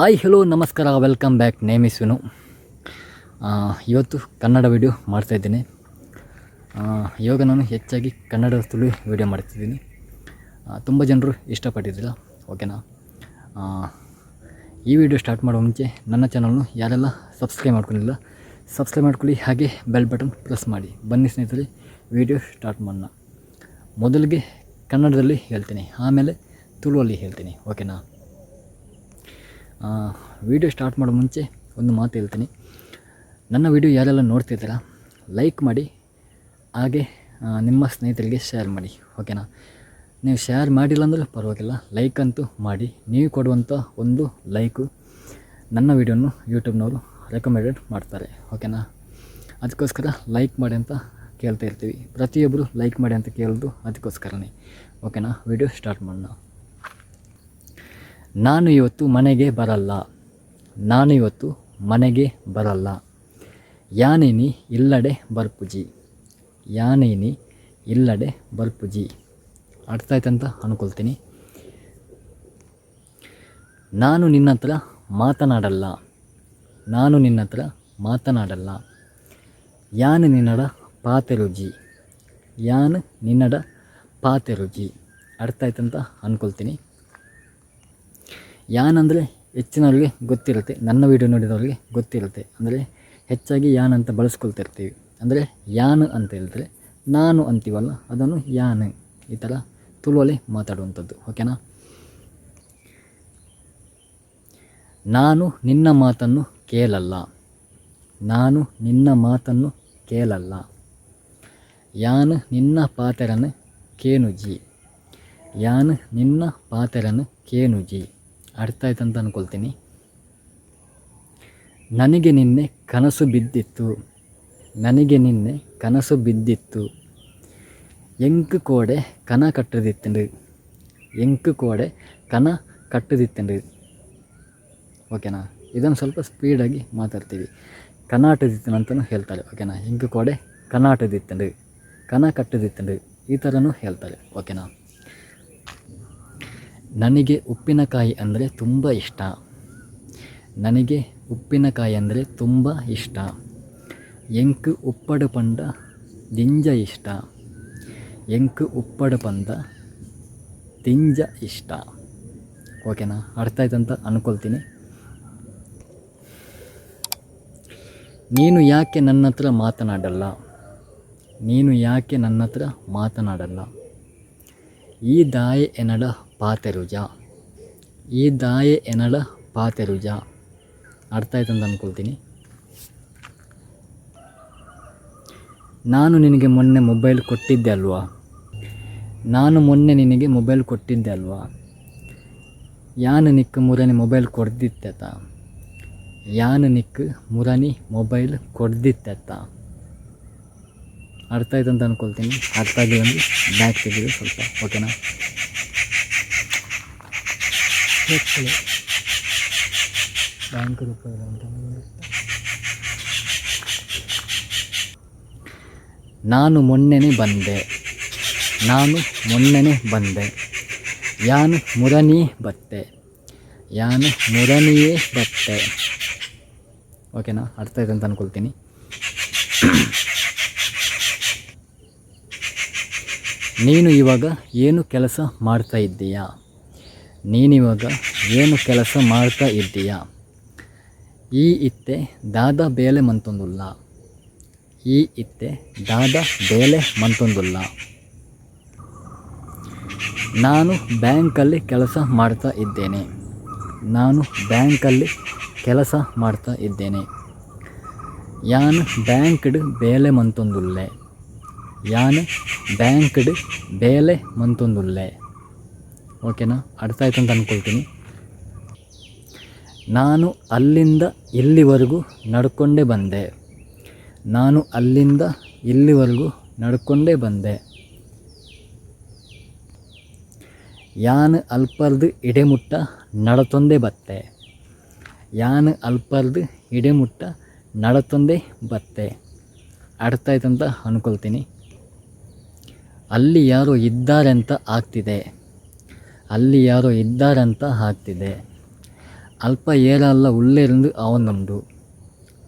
Hi hello ನಮಸ್ಕಾರ welcome back name is Vinu ಇವತ್ತು Kannada video ಮಾಡ್ತಾಯಿದ್ದೀನಿ ಇವಾಗ ನಾನು ಹೆಚ್ಚಾಗಿ ಕನ್ನಡ ತುಳು ವಿಡಿಯೋ ಮಾಡ್ತಿದ್ದೀನಿ. ತುಂಬ ಜನರು ಇಷ್ಟಪಟ್ಟಿದ್ದಿಲ್ಲ ಓಕೆನಾ ಈ ವಿಡಿಯೋ ಸ್ಟಾರ್ಟ್ ಮಾಡೋ ಮುಂಚೆ ನನ್ನ ಚಾನಲ್ನು ಯಾರೆಲ್ಲ ಸಬ್ಸ್ಕ್ರೈಬ್ ಮಾಡ್ಕೊಂಡಿಲ್ಲ ಸಬ್ಸ್ಕ್ರೈಬ್ ಮಾಡ್ಕೊಳ್ಳಿ. ಹಾಗೆ ಬೆಲ್ ಬಟನ್ ಪ್ರೆಸ್ ಮಾಡಿ. ಬನ್ನಿ ಸ್ನೇಹಿತರೆ ವಿಡಿಯೋ ಸ್ಟಾರ್ಟ್ ಮಾಡೋಣ. ಮೊದಲಿಗೆ ಕನ್ನಡದಲ್ಲಿ ಹೇಳ್ತೀನಿ. ಆಮೇಲೆ ತುಳುವಲ್ಲಿ ಹೇಳ್ತೀನಿ. ಓಕೆನಾ ವಿಡಿಯೋ ಸ್ಟಾರ್ಟ್ ಮಾಡೋ ಮುಂಚೆ ಒಂದು ಮಾತು ಹೇಳ್ತೀನಿ. ನನ್ನ ವಿಡಿಯೋ ಯಾರೆಲ್ಲ ನೋಡ್ತಿದ್ದೀರಾ ಲೈಕ್ ಮಾಡಿ, ಹಾಗೆ ನಿಮ್ಮ ಸ್ನೇಹಿತರಿಗೆ ಶೇರ್ ಮಾಡಿ ಓಕೆನಾ ನೀವು ಶೇರ್ ಮಾಡಿಲ್ಲ ಅಂದರೂ ಪರವಾಗಿಲ್ಲ ಲೈಕ್ ಅಂತೂ ಮಾಡಿ, ನೀವು ಕೊಡುವಂಥ ಒಂದು ಲೈಕು ನನ್ನ ವಿಡಿಯೋನು ಯೂಟ್ಯೂಬ್ನವರು ರೆಕಮೆಂಡೆಡ್ ಮಾಡ್ತಾರೆ ಓಕೆನಾ ಅದಕ್ಕೋಸ್ಕರ ಲೈಕ್ ಮಾಡಿ ಅಂತ ಕೇಳ್ತಾ ಇರ್ತೀವಿ. ಪ್ರತಿಯೊಬ್ಬರು ಲೈಕ್ ಮಾಡಿ ಅಂತ ಕೇಳೋದು ಅದಕ್ಕೋಸ್ಕರನೇ ಓಕೆನಾ ವಿಡಿಯೋ ಸ್ಟಾರ್ಟ್ ಮಾಡೋಣ. ನಾನು ಇವತ್ತು ಮನೆಗೆ ಬರಲ್ಲ. ನಾನು ಇವತ್ತು ಮನೆಗೆ ಬರಲ್ಲ. ಯಾನೇನಿ ಇಲ್ಲಡೆ ಬರ್ಪುಜಿ. ಯಾನೇನಿ ಇಲ್ಲಡೆ ಬರ್ಪುಜಿ. ಅರ್ಥ ಆಯ್ತಂತ ಅನ್ಕೊಳ್ತೀನಿ. ನಾನು ನಿನ್ನ ಹತ್ರ ಮಾತನಾಡಲ್ಲ. ನಾನು ನಿನ್ನ ಹತ್ರ ಮಾತನಾಡಲ್ಲ. ಯಾನು ನಿನ್ನಡ ಪಾತೆ ರುಜಿ ಯಾನು ನಿನ್ನಡ ಪಾತೆರುಜಿ. ಅರ್ಥ ಆಯ್ತಂತ ಅನ್ಕೊಳ್ತೀನಿ. ಯಾನ್ ಅಂದರೆ ಹೆಚ್ಚಿನವ್ರಿಗೆ ಗೊತ್ತಿರುತ್ತೆ. ನನ್ನ ವೀಡಿಯೋ ನೋಡಿದವ್ರಿಗೆ ಗೊತ್ತಿರುತ್ತೆ. ಅಂದರೆ ಹೆಚ್ಚಾಗಿ ಯಾನ್ ಅಂತ ಬಳಸ್ಕೊಳ್ತಿರ್ತೀವಿ. ಅಂದರೆ ಯಾನ್ ಅಂತ ಹೇಳಿದ್ರೆ ನಾನು ಅಂತೀವಲ್ಲ, ಅದನ್ನು ಯಾನ್ ಈ ಥರ ತುಳುವಲ್ಲಿ ಮಾತಾಡುವಂಥದ್ದು. ಓಕೆನಾ ನಾನು ನಿನ್ನ ಮಾತನ್ನು ಕೇಳಲ್ಲ. ನಾನು ನಿನ್ನ ಮಾತನ್ನು ಕೇಳಲ್ಲ. ಯಾನ್ ನಿನ್ನ ಪಾತ್ರನ ಕೇನುಜಿ ಯಾನ್ ನಿನ್ನ ಪಾತ್ರನ ಕೇನುಜಿ ಅರ್ಥ ಆಯ್ತಂತ ಅಂದ್ಕೊಳ್ತೀನಿ ನನಗೆ ನಿನ್ನೆ ಕನಸು ಬಿದ್ದಿತ್ತು. ನನಗೆ ನಿನ್ನೆ ಕನಸು ಬಿದ್ದಿತ್ತು. ಎಂಕು ಕೋಡೆ ಕನ ಕಟ್ಟದಿತ್ತಂಡು ಎಂಕು ಕೋಡೆ ಕನ ಕಟ್ಟದಿತ್ತಂಡು ಓಕೆನಾ? ಇದನ್ನು ಸ್ವಲ್ಪ ಸ್ಪೀಡಾಗಿ ಮಾತಾಡ್ತೀವಿ. ಕನಾಟದಿತ್ತು ಅಂತಲೂ ಹೇಳ್ತಾರೆ. ಓಕೆನಾ? ಎಂಕು ಕೋಡೆ ಕನಾಟದಿತ್ತಂಡು ಕನ ಕಟ್ಟದಿತ್ತಂಡು ಈ ಥರನೂ ಹೇಳ್ತಾರೆ. ಓಕೆನಾ? ನನಗೆ ಉಪ್ಪಿನಕಾಯಿ ಅಂದರೆ ತುಂಬ ಇಷ್ಟ. ನನಗೆ ಉಪ್ಪಿನಕಾಯಿ ಅಂದರೆ ತುಂಬ ಇಷ್ಟ. ಎಂಕು ಉಪ್ಪಡು ಪಂಡ ದಿಂಜ ಇಷ್ಟ. ಎಂಕು ಉಪ್ಪಡು ಪಂದ ತಿಂಜ ಇಷ್ಟ. ಓಕೆನಾ? ಅರ್ಥ ಆಯ್ತಂತ ಅಂದ್ಕೊಳ್ತೀನಿ ನೀನು ಯಾಕೆ ನನ್ನ ಹತ್ರ ಮಾತನಾಡಲ್ಲ? ನೀನು ಯಾಕೆ ನನ್ನ ಹತ್ರ ಮಾತನಾಡಲ್ಲ? ಈ ದಾಯಿ ಎನಡ ಪಾತೆರುಜ. ಈ ದಾಯೆ ಎನಳ ಪಾತೆರುಜ. ಅರ್ಥ ಆಯ್ತಂತ ಅಂದ್ಕೊಳ್ತೀನಿ ನಾನು ನಿನಗೆ ಮೊನ್ನೆ ಮೊಬೈಲ್ ಕೊಟ್ಟಿದ್ದೆ ಅಲ್ವಾ? ನಾನು ಮೊನ್ನೆ ನಿನಗೆ ಮೊಬೈಲ್ ಕೊಟ್ಟಿದ್ದೆ ಅಲ್ವಾ? ಯಾನು ನಿಕ್ಕ ಮುರನಿ ಮೊಬೈಲ್ ಕೊಡ್ದಿತ್ತೆತ? ಯಾನು ನಿಕ್ಕ ಮುರನಿ ಮೊಬೈಲ್ ಕೊಡ್ದಿತ್ತೆತ್ತ ಅರ್ಥ ಆಯ್ತು ಅಂತ ಅಂದ್ಕೊಳ್ತೀನಿ ಅರ್ಥ ಆಗಿ ಒಂದು ಬ್ಯಾಕ್ ತೆಗೆದು ಸ್ವಲ್ಪ ಓಕೆನಾ ಬ್ಯಾಂಕ್ ರೂಪಾಯಿ ಅಂತ ನಾನು ಮೊನ್ನೆನೇ ಬಂದೆ. ನಾನು ಮೊನ್ನೆನೇ ಬಂದೆ. ಯಾನು ಮುರನಿ ಬತ್ತೆ. ಯಾನು ಮುರನಿಯೇ ಬತ್ತೆ. ಓಕೆನಾ? ಅರ್ಥ ಇದೆ ಅಂತ ಅಂದ್ಕೊಳ್ತೀನಿ ನೀನು ಇವಾಗ ಏನು ಕೆಲಸ ಮಾಡ್ತಾ ಇದ್ದೀಯಾ? ನೀನಿವಾಗ ಏನು ಕೆಲಸ ಮಾಡ್ತಾ ಇದ್ದೀಯಾ? ಈ ಇತ್ತೆ ದಾದ ಬೇಲೆ ಮಂತೊಂದುಲ್ಲ. ಈ ಇತ್ತೆ ದಾದ ಬೇಲೆ ಮಂತೊಂದುಲ್ಲ. ನಾನು ಬ್ಯಾಂಕಲ್ಲಿ ಕೆಲಸ ಮಾಡ್ತಾ ಇದ್ದೇನೆ. ನಾನು ಬ್ಯಾಂಕಲ್ಲಿ ಕೆಲಸ ಮಾಡ್ತಾ ಇದ್ದೇನೆ. ಯಾನು ಬ್ಯಾಂಕ್ಡ್ ಬೇಲೆ ಮಂತೊಂದುಲ್ಲೆ. ಯಾನು ಬ್ಯಾಂಕ್ಡ್ ಬೇಲೆ ಮಂತೊಂದುಲ್ಲೆ. ಓಕೆನಾ? ಅರ್ಥ ಆಯ್ತು ಅಂತ ಅಂದ್ಕೊಳ್ತೀನಿ ನಾನು ಅಲ್ಲಿಂದ ಇಲ್ಲಿವರೆಗೂ ನಡ್ಕೊಂಡೇ ಬಂದೆ. ನಾನು ಅಲ್ಲಿಂದ ಇಲ್ಲಿವರೆಗೂ ನಡ್ಕೊಂಡೇ ಬಂದೆ. ಯಾನ್ ಅಲ್ಪರ್ದು ಇಡೆಮುಟ್ಟ ನಡತೊಂದೇ ಬತ್ತೆ. ಯಾನ್ ಅಲ್ಪರ್ದು ಇಡೆಮುಟ್ಟ ನಡತೊಂದೇ ಬತ್ತೆ. ಅರ್ಥ ಆಯ್ತಂತ ಅಂದ್ಕೊಳ್ತೀನಿ ಅಲ್ಲಿ ಯಾರು ಇದ್ದಾರೆ ಅಂತ ಆಗ್ತಿದೆ. ಅಲ್ಲಿ ಯಾರೋ ಇದ್ದಾರೆ ಅಂತ ಆಗ್ತಿದೆ அல்ப ஏற அல்ல உள்ளே இருந்து அவனுண்டு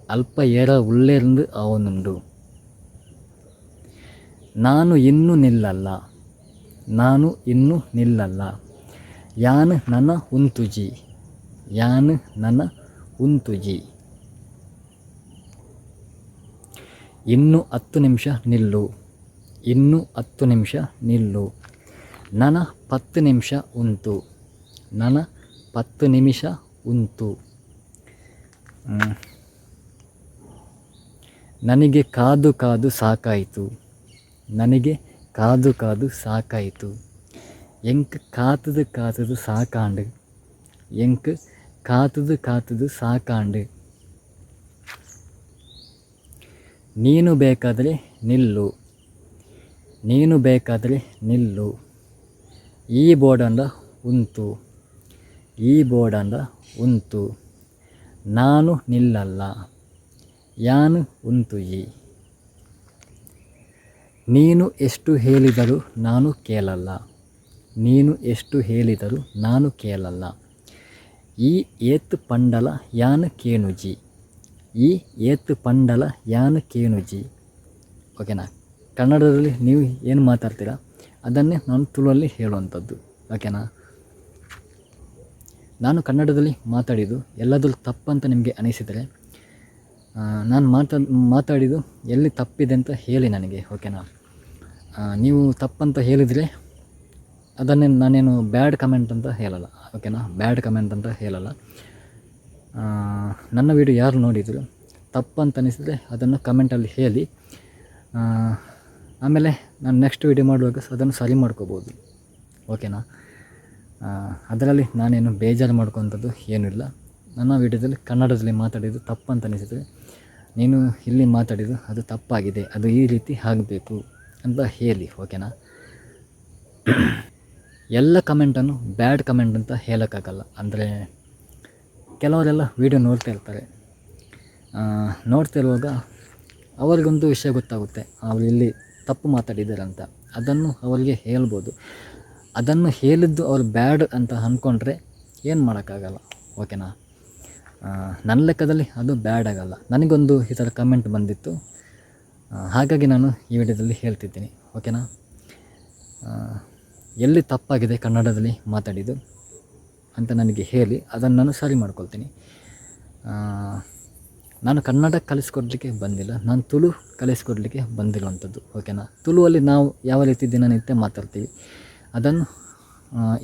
ಅಲ್ಪ ಏರ ಉಳ್ಳೇರಿಂದ ಅವನುಂಡು ನಾನು ಇನ್ನೂ ನಿಲ್ಲಲ್ಲ ನಾನು ಇನ್ನೂ ನಿಲ್ಲಲ್ಲ ಯಾನು ನನ್ನ ಉಂತುಜಿ ಯಾನು ನನ್ನ ಉಂತುಜಿ ಇನ್ನು ಹತ್ತು ನಿಮಿಷ ನಿಲ್ಲು ಇನ್ನು ಹತ್ತು ನಿಮಿಷ ನಿಲ್ಲು ನನ್ನ ಪತ್ತು ನಿಮಿಷ ಉಂಟು. ನನ ಪತ್ತು ನಿಮಿಷ ಉಂಟು. ನನಗೆ ಕಾದು ಕಾದು ಸಾಕಾಯಿತು. ನನಗೆ ಕಾದು ಕಾದು ಸಾಕಾಯಿತು. ಎಂಕ್ ಕಾತದು ಕಾತದು ಸಾಕಾಂಡು. ಎಂಕ್ ಕಾತದು ಕಾತದು ಸಾಕಾಂಡು. ನೀನು ಬೇಕಾದರೆ ನಿಲ್ಲು. ನೀನು ಬೇಕಾದರೆ ನಿಲ್ಲು. ಈ ಬೋರ್ಡಂದ ಉಂಟು ಈ ಬೋರ್ಡಂಡ ಉಂಟು ನಾನು ನಿಲ್ಲಲ್ಲ. ಯಾನು ಈ. ನೀನು ಎಷ್ಟು ಹೇಳಿದರೂ ನಾನು ಕೇಳಲ್ಲ. ನೀನು ಎಷ್ಟು ಹೇಳಿದರೂ ನಾನು ಕೇಳಲ್ಲ. ಈ ಏತ್ ಪಂಡಲ ಯಾನು ಕೇಣುಜಿ ಈ ಏತ್ ಪಂಡಲ ಯಾನು ಕೇನುಜಿ ಓಕೆನಾ? ಕನ್ನಡದಲ್ಲಿ ನೀವು ಏನು ಮಾತಾಡ್ತೀರಾ? ಅದನ್ನೇ ನಾನು ತುಳುವಲ್ಲಿ ಹೇಳುವಂಥದ್ದು. ಓಕೆನಾ? ನಾನು ಕನ್ನಡದಲ್ಲಿ ಮಾತಾಡಿದ್ದು ತಪ್ಪು ತಪ್ಪಂತ ನಿಮಗೆ ಅನಿಸಿದರೆ ನಾನು ಮಾತಾ, ಮಾತಾಡಿದ್ದು ಎಲ್ಲಿ ತಪ್ಪಿದೆ ಅಂತ ಹೇಳಿ ನನಗೆ, ಓಕೆನಾ? ನೀವು ತಪ್ಪಂತ ಹೇಳಿದರೆ ಅದನ್ನೇ ನಾನೇನು ಬ್ಯಾಡ್ ಕಮೆಂಟ್ ಅಂತ ಹೇಳಲ್ಲ, ಓಕೆನಾ? ಬ್ಯಾಡ್ ಕಮೆಂಟ್ ಅಂತ ಹೇಳಲ್ಲ. ನನ್ನ ವಿಡಿಯೋ ಯಾರು ನೋಡಿದರು ತಪ್ಪಂತ ಅನಿಸಿದರೆ ಅದನ್ನು ಕಮೆಂಟಲ್ಲಿ ಹೇಳಿ ಆಮೇಲೆ ನಾನು ನೆಕ್ಸ್ಟ್ ವೀಡಿಯೋ ಮಾಡುವಾಗ ಅದನ್ನು ಸರಿ ಮಾಡ್ಕೋಬೋದು. ಓಕೆನಾ ಅದರಲ್ಲಿ ನಾನೇನು ಬೇಜಾರು ಮಾಡ್ಕೊಂಥದ್ದು ಏನಿಲ್ಲ. ನನ್ನ ವೀಡಿಯೋದಲ್ಲಿ ಕನ್ನಡದಲ್ಲಿ ಮಾತಾಡಿದ್ದು ತಪ್ಪಂತ ಅನಿಸಿದರೆ, ನೀನು ಇಲ್ಲಿ ಮಾತಾಡಿದ್ದು ಅದು ತಪ್ಪಾಗಿದೆ, ಅದು ಈ ರೀತಿ ಆಗಬೇಕು ಅಂತ ಹೇಳಿ ಓಕೆನಾ ಎಲ್ಲ ಕಮೆಂಟನ್ನು ಬ್ಯಾಡ್ ಕಮೆಂಟ್ ಅಂತ ಹೇಳೋಕ್ಕಾಗಲ್ಲ. ಅಂದರೆ, ಕೆಲವರೆಲ್ಲ ವೀಡಿಯೋ ನೋಡ್ತಾ ಇರ್ತಾರೆ. ನೋಡ್ತಿರುವಾಗ ಅವರಿಗೊಂದು ವಿಷಯ ಗೊತ್ತಾಗುತ್ತೆ. ಅವರು ಇಲ್ಲಿ ತಪ್ಪು ಮಾತಾಡಿದ್ದಾರೆ ಅಂತ ಅದನ್ನು ಅವರಿಗೆ ಹೇಳ್ಬೋದು. ಅದನ್ನು ಹೇಳಿದ್ದು ಅವ್ರು ಬ್ಯಾಡ್ ಅಂತ ಅಂದ್ಕೊಂಡ್ರೆ ಏನು ಮಾಡೋಕ್ಕಾಗಲ್ಲ. ಓಕೆನಾ? ನನ್ನ ಲೆಕ್ಕದಲ್ಲಿ ಅದು ಬ್ಯಾಡ್ ಆಗಲ್ಲ. ನನಗೊಂದು ಈ ಥರ ಕಮೆಂಟ್ ಬಂದಿತ್ತು. ಹಾಗಾಗಿ ನಾನು ಈ ವಿಡಿಯೋದಲ್ಲಿ ಹೇಳ್ತಿದ್ದೀನಿ. ಓಕೆನಾ? ಎಲ್ಲಿ ತಪ್ಪಾಗಿದೆ ಕನ್ನಡದಲ್ಲಿ ಮಾತಾಡಿದ್ದು ಅಂತ ನನಗೆ ಹೇಳಿ, ಅದನ್ನು ನಾನು ಸರಿ ಮಾಡ್ಕೊಳ್ತೀನಿ. ನಾನು ಕನ್ನಡ ಕಲಿಸ್ಕೊಡ್ಲಿಕ್ಕೆ ಬಂದಿಲ್ಲ, ನಾನು ತುಳು ಕಲಿಸ್ಕೊಡ್ಲಿಕ್ಕೆ ಬಂದಿರುವಂಥದ್ದು ಓಕೆನಾ ತುಳುವಲ್ಲಿ ನಾವು ಯಾವ ರೀತಿ ದಿನನಿತ್ಯ ಮಾತಾಡ್ತೀವಿ, ಅದನ್ನು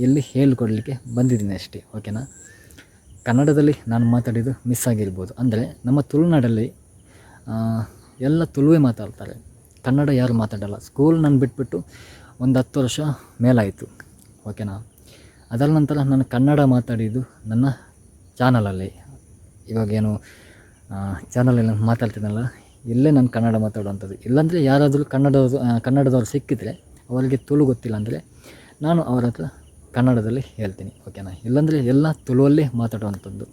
ಇಲ್ಲಿ ಹೇಳಿಕೊಡ್ಲಿಕ್ಕೆ ಬಂದಿದ್ದೀನಿ ಅಷ್ಟೇ ಓಕೆನಾ ಕನ್ನಡದಲ್ಲಿ ನಾನು ಮಾತಾಡಿದ್ದು ಮಿಸ್ ಆಗಿರ್ಬೋದು, ಅಂದರೆ ನಮ್ಮ ತುಳುನಾಡಲ್ಲಿ ಎಲ್ಲ ತುಳುವೇ ಮಾತಾಡ್ತಾರೆ, ಕನ್ನಡ ಯಾರು ಮಾತಾಡಲ್ಲ ಸ್ಕೂಲ್ ನಾನು ಬಿಟ್ಬಿಟ್ಟು ಒಂದು ಹತ್ತು ವರ್ಷ ಮೇಲಾಯಿತು ಓಕೆನಾ ಅದರ ನಂತರ ನಾನು ಕನ್ನಡ ಮಾತಾಡಿದ್ದು ನನ್ನ ಚಾನಲಲ್ಲಿ ಇವಾಗೇನು ಚಾನಲಲ್ಲಿ ನಾನು ಮಾತಾಡ್ತೀನಲ್ಲ ಇಲ್ಲೇ ನಾನು ಕನ್ನಡ ಮಾತಾಡುವಂಥದ್ದು. ಇಲ್ಲಾಂದರೆ ಯಾರಾದರೂ ಕನ್ನಡದವರು ಕನ್ನಡದವ್ರು ಸಿಕ್ಕಿದರೆ ಅವರಿಗೆ ತುಳು ಗೊತ್ತಿಲ್ಲ ಅಂದರೆ ನಾನು ಅವರ ಹತ್ರ ಕನ್ನಡದಲ್ಲಿ ಹೇಳ್ತೀನಿ ಓಕೆನಾ ಇಲ್ಲಾಂದರೆ ಎಲ್ಲ ತುಳುವಲ್ಲೇ ಮಾತಾಡುವಂಥದ್ದು.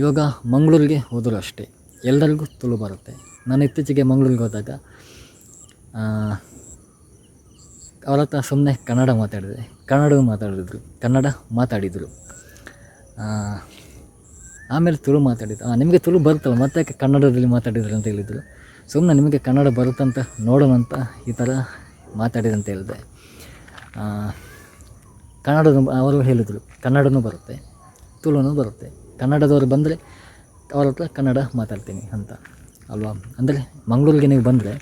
ಇವಾಗ ಮಂಗಳೂರಿಗೆ ಹೋದರೂ ಅಷ್ಟೇ, ಎಲ್ಲರಿಗೂ ತುಳು ಬರುತ್ತೆ. ನಾನು ಇತ್ತೀಚೆಗೆ ಮಂಗಳೂರಿಗೆ ಹೋದಾಗ ಅವರ ಹತ್ರ ಸುಮ್ಮನೆ ಕನ್ನಡ ಮಾತಾಡಿದೆ, ಕನ್ನಡವೂ ಮಾತಾಡಿದ್ರು, ಕನ್ನಡ ಮಾತಾಡಿದರು. ಆಮೇಲೆ ತುಳು ಮಾತಾಡಿದ್ದು. ನಿಮಗೆ ತುಳು ಬರುತ್ತಲ್ಲ ಮತ್ತೆ ಕನ್ನಡದಲ್ಲಿ ಮಾತಾಡಿದ್ರು ಅಂತ ಹೇಳಿದರು. ಸುಮ್ಮನೆ ನಿಮಗೆ ಕನ್ನಡ ಬರುತ್ತಂತ ನೋಡೋಣ ಅಂತ ಈ ಥರ ಮಾತಾಡಿದೆ ಅಂತ ಹೇಳಿದೆ. ಆ, ಕನ್ನಡದ ಅವರು ಹೇಳಿದರು ಕನ್ನಡನೂ ಬರುತ್ತೆ ತುಳುನೂ ಬರುತ್ತೆ. ಕನ್ನಡದವರು ಬಂದರೆ ಅವ್ರ ಹತ್ರ ಕನ್ನಡ ಮಾತಾಡ್ತೀನಿ ಅಂತ ಅಲ್ವಾ? ಅಂದರೆ ಮಂಗಳೂರಿಗೆ ನೀವು ಬಂದರೆ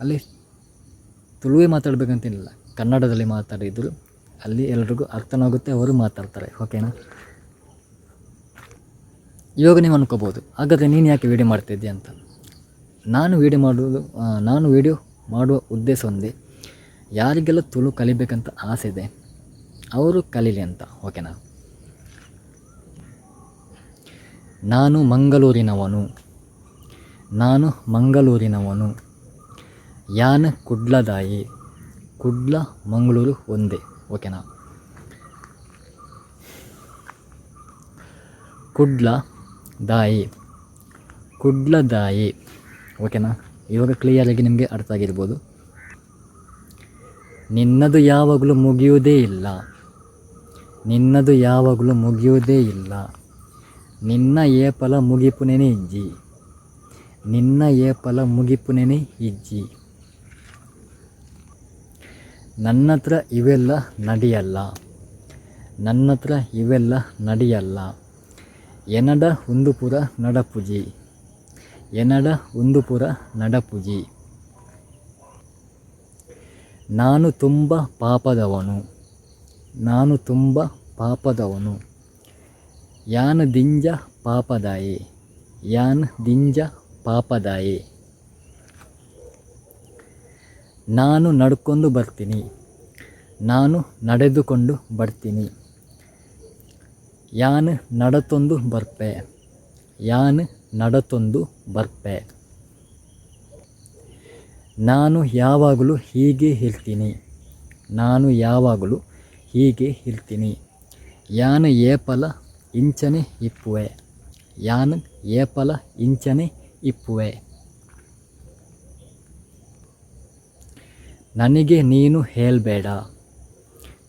ಅಲ್ಲಿ ತುಳುವೇ ಮಾತಾಡಬೇಕಂತೇನಿಲ್ಲ. ಕನ್ನಡದಲ್ಲಿ ಮಾತಾಡಿದ್ರು ಅಲ್ಲಿ ಎಲ್ರಿಗೂ ಅರ್ಥನಾಗುತ್ತೆ ಅವರು ಮಾತಾಡ್ತಾರೆ ಓಕೆನಾ ಇವಾಗ ನೀವು ಅನ್ಕೋಬೋದು ಹಾಗಾದರೆ ನೀನು ಯಾಕೆ ವೀಡಿಯೋ ಮಾಡ್ತಿದ್ದೆ ಅಂತ? ನಾನು ವೀಡಿಯೋ ಮಾಡುವುದು ನಾನು ವೀಡಿಯೋ ಮಾಡುವ ಉದ್ದೇಶ ಒಂದೇ. ಯಾರಿಗೆಲ್ಲ ತುಳು ಕಲಿಬೇಕಂತ ಆಸೆ ಇದೆ, ಅವರು ಕಲೀಲಿ ಅಂತ ಓಕೆನಾ ನಾನು ಮಂಗಳೂರಿನವನು. ನಾನು ಮಂಗಳೂರಿನವನು. ಯಾನ ಕುಡ್ಲದಾಯಿ ಕುಡ್ಲ ಮಂಗಳೂರು ಒಂದೇ ಓಕೆನಾ ಕುಡ್ಲ ದಾಯಿ. ಕುಡ್ಲ ದಾಯಿ. ಓಕೆನಾ ಇವಾಗ ಕ್ಲಿಯರಾಗಿ ನಿಮಗೆ ಅರ್ಥ ಆಗಿರ್ಬೋದು. ನಿನ್ನದು ಯಾವಾಗಲೂ ಮುಗಿಯುವುದೇ ಇಲ್ಲ. ನಿನ್ನದು ಯಾವಾಗಲೂ ಮುಗಿಯುವುದೇ ಇಲ್ಲ. ನಿನ್ನ ಏಪಲ ಮುಗಿಪುನೆನೆ ಇಜ್ಜಿ. ನಿನ್ನ ಏಪಲ ಮುಗಿಪುನೆನೆ ಇಜ್ಜಿ. ನನ್ನ ಹತ್ರ ಇವೆಲ್ಲ ನಡೆಯಲ್ಲ. ನನ್ನತ್ರ ಇವೆಲ್ಲ ನಡೆಯಲ್ಲ. ಎನಡ ಉಂದುಪುರ ನಡಪುಜಿ. ಎನಡ ಹುಂದುಪುರ ನಡಪುಜಿ. ನಾನು ತುಂಬ ಪಾಪದವನು. ನಾನು ತುಂಬ ಪಾಪದವನು. ಯಾನ ದಿಂಜ ಪಾಪದಾಯೆ. ಯಾನ್ ದಿಂಜ ಪಾಪದಾಯೆ. ನಾನು ನಡ್ಕೊಂಡು ಬರ್ತೀನಿ. ನಾನು ನಡೆದುಕೊಂಡು ಬರ್ತೀನಿ. ಯಾನ್ ನಡತೊಂದು ಬರ್ಪೆ. ಯಾನ್ ನಡತೊಂದು ಬರ್ಪೆ. ನಾನು ಯಾವಾಗಲೂ ಹೀಗೆ ಇರ್ತೀನಿ ನಾನು ಯಾವಾಗಲೂ ಹೀಗೆ ಇರ್ತೀನಿ ಯಾನ ಏಪಲ ಇಂಚನೆ ಇಪ್ಪುವೆ. ಯಾನ್ ಏಪಲ ಇಂಚನೆ ಇಪ್ಪುವೆ. ನನಗೆ ನೀನು ಹೇಳಬೇಡ.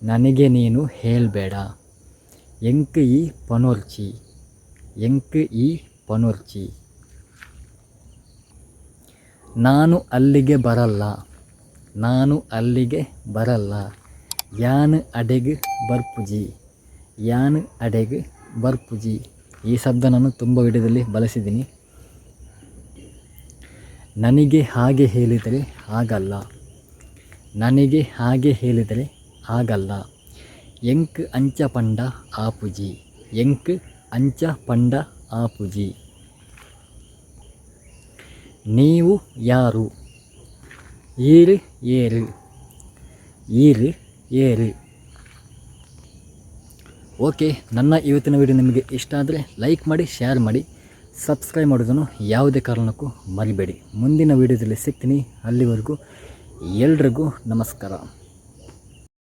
ನನಗೆ ನೀನು ಹೇಳಬೇಡ. ಎಂಕ್ ಇ ಪನೋರ್ಚಿ ಎಂಕ್ ಇ ಪನೋರ್ಚಿ ನಾನು ಅಲ್ಲಿಗೆ ಬರಲ್ಲ ನಾನು ಅಲ್ಲಿಗೆ ಬರಲ್ಲ ಯಾನ್ ಅಡೆಗ್ ಬರ್ಪುಜಿ ಯಾನ್ ಅಡೆಗ್ ಬರ್ಪುಜಿ ಈ ಶಬ್ದ ನಾನು ತುಂಬ ವಿಡಿಯೋದಲ್ಲಿ ಬಳಸಿದ್ದೀನಿ. ನನಗೆ ಹಾಗೆ ಹೇಳಿದರೆ ಆಗಲ್ಲ ನನಗೆ ಹಾಗೆ ಹೇಳಿದರೆ ಆಗಲ್ಲ ಎಂಕ್ ಅಂಚ ಪಂಡ ಆಪುಜಿ. ಎಂಕ್ ಅಂಚ ಪಂಡ ಆಪುಜಿ. ನೀವು ಯಾರು? ಈರು ಏರು. ಈರು ಏರು. ಓಕೆ, ನನ್ನ ಇವತ್ತಿನ ವಿಡಿಯೋ ನಿಮಗೆ ಇಷ್ಟ ಆದರೆ ಲೈಕ್ ಮಾಡಿ, ಶೇರ್ ಮಾಡಿ, ಸಬ್ಸ್ಕ್ರೈಬ್ ಮಾಡೋದನ್ನು ಯಾವುದೇ ಕಾರಣಕ್ಕೂ ಮರಿಬೇಡಿ. ಮುಂದಿನ ವಿಡಿಯೋದಲ್ಲಿ ಸಿಗ್ತೀನಿ. ಅಲ್ಲಿವರೆಗೂ ಎಲ್ರಿಗೂ ನಮಸ್ಕಾರ.